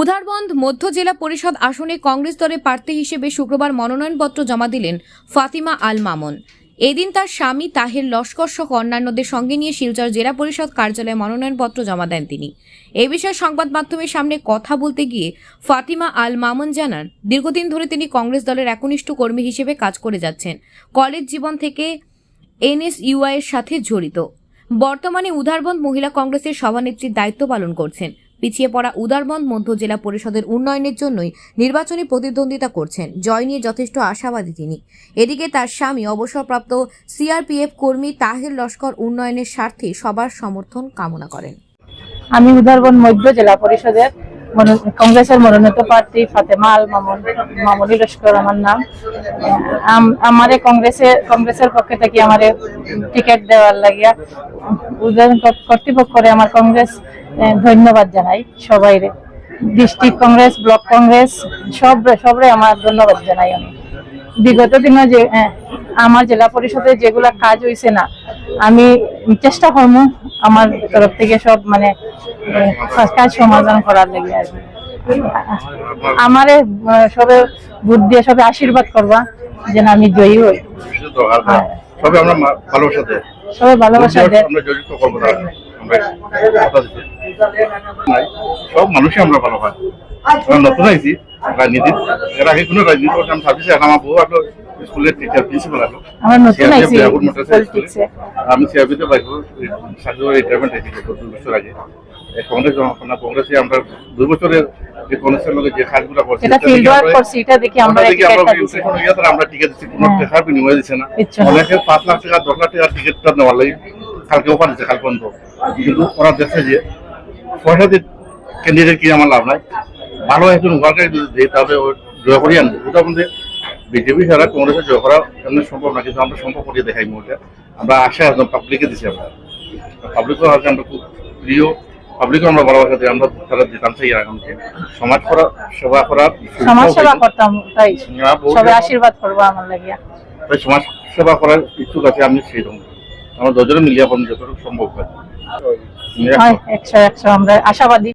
উধারবন্দ মধ্য জেলা পরিষদ আসনে কংগ্রেস দলের প্রার্থী হিসেবে শুক্রবার মনোনয়নপত্র জমা দিলেন ফাতিমা আল মামুন এদিন তার স্বামী তাহের লস্কর সহ অন্যান্যদের সঙ্গে নিয়ে শিলচর জেলা পরিষদ কার্যালয়ে মনোনয়নপত্র জমা দেন তিনি। এ বিষয়ে সংবাদ মাধ্যমের সামনে কথা বলতে গিয়ে ফাতিমা আল মামুন জানান, দীর্ঘদিন ধরে তিনি কংগ্রেস দলের একনিষ্ঠ কর্মী হিসেবে কাজ করে যাচ্ছেন। কলেজ জীবন থেকে এনএসইউআই এর সাথে জড়িত। বর্তমানে উধারবন্দ মহিলা কংগ্রেসের সভানেত্রীর দায়িত্ব পালন করছেন। পিছিয়ে পড়া উদারবন্দ মধ্য জেলা পরিষদের উন্নয়নের জন্যই নির্বাচনী প্রতিদ্বন্দ্বিতা করছেন। জয় নিয়ে যথেষ্ট আশাবাদী তিনি। এদিকে তার স্বামী, অবসরপ্রাপ্ত সিআরপিএফ কর্মী তাহের লস্কর উন্নয়নের স্বার্থে সবার সমর্থন কামনা করেন। আমি উদারবন মধ্য জেলা পরিষদের কংগ্রেসের মনোনীত প্রার্থী ফাতেমা আল মামুন মামুনি লস্কর আমার নাম। আম- আমারে কংগ্রেসের কংগ্রেসের পক্ষে থেকে আমারে টিকিট দেওয়ার লাগিয়া কর্তৃপক্ষরে আমার কংগ্রেস ধন্যবাদ জানাই সবাইরে। ডিস্ট্রিক্ট কংগ্রেস, ব্লক কংগ্রেস, সব সবরে আমার ধন্যবাদ জানাই আমি। বিগত দিনে যে আমার জেলা পরিষদে যেগুলা কাজ হয়েছে না, আমি চেষ্টা করব আমার তরফ থেকে সব মানে কাজ সমাধান করার লেগে আর। আমারে সবে বুদ্ধি দিয়ে সবে আশীর্বাদ করবা যেন আমি জয়ী হই। সবে আমরা ভালোবাসা দেয় সবাই ভালোবাসা দেয় আমরা জড়িত করব না। আমরা কথা দিচ্ছি। সব মানুষই আমরা ভালো আমরা নতুন আইছি রাজনীতি। এর আগে কোনো রাজনীতি আমার বউ একটা স্কুলের টিচার প্রিন্সিপাল আমরা নতুন আইছি পলিটিক্সে আমি সিআরপিতে বাইক সার্ভিস রিটায়ারমেন্ট হয়েছি বছর আগে। কংগ্রেস কংগ্রেসে আমরা দুই বছরের যে কংগ্রেসের লোকের যে কাজগুলো করছি এটা ফিল্ড ওয়ার্ক করছি এটা দেখি আমরা দেখি আমরা হয়ে গেছে, আমরা টিকিট দিচ্ছি কোনো হ্যাঁ। টাকার বিনিময়ে দিচ্ছে না। অনেকে পাঁচ লাখ টাকা দশ লাখ টাকার টিকিটটা নেওয়ার লাগে। কালকে অফার দিচ্ছে কাল পর্যন্ত কিন্তু ওরা দেখছে যে পয়সা দিয়ে ক্যান্ডিডেট কিনে আমার লাভ নাই। ভালো একজন ওয়ার্কার যদি দেয় তাহলে ও জয় করিয়ে আনবে। ওটা মধ্যে বিজেপি ছাড়া কংগ্রেসের জয় করা এমনি সম্ভব না কিন্তু আমরা সম্ভব করিয়ে দেখাই মুহূর্তে। আমরা আশা একদম পাবলিকে দিচ্ছি আমরা। পাবলিকও আছে আমরা খুব প্রিয়। পাবলিকও আমরা ভালোবাসা দিই আমরা তারা দিতাম চাই এরকমকে সমাজ করা সেবা করার সমাজ সেবা করতাম তাই। সবাই আশীর্বাদ করব আমার লাগিয়া। তাই সমাজ সেবা করার ইচ্ছুক আছে আমি সেই রকম। আমরা দুজনে মিলিয়ে যতটুকু সম্ভব হয়। হয় একশো একশো। আমরা আশাবাদী।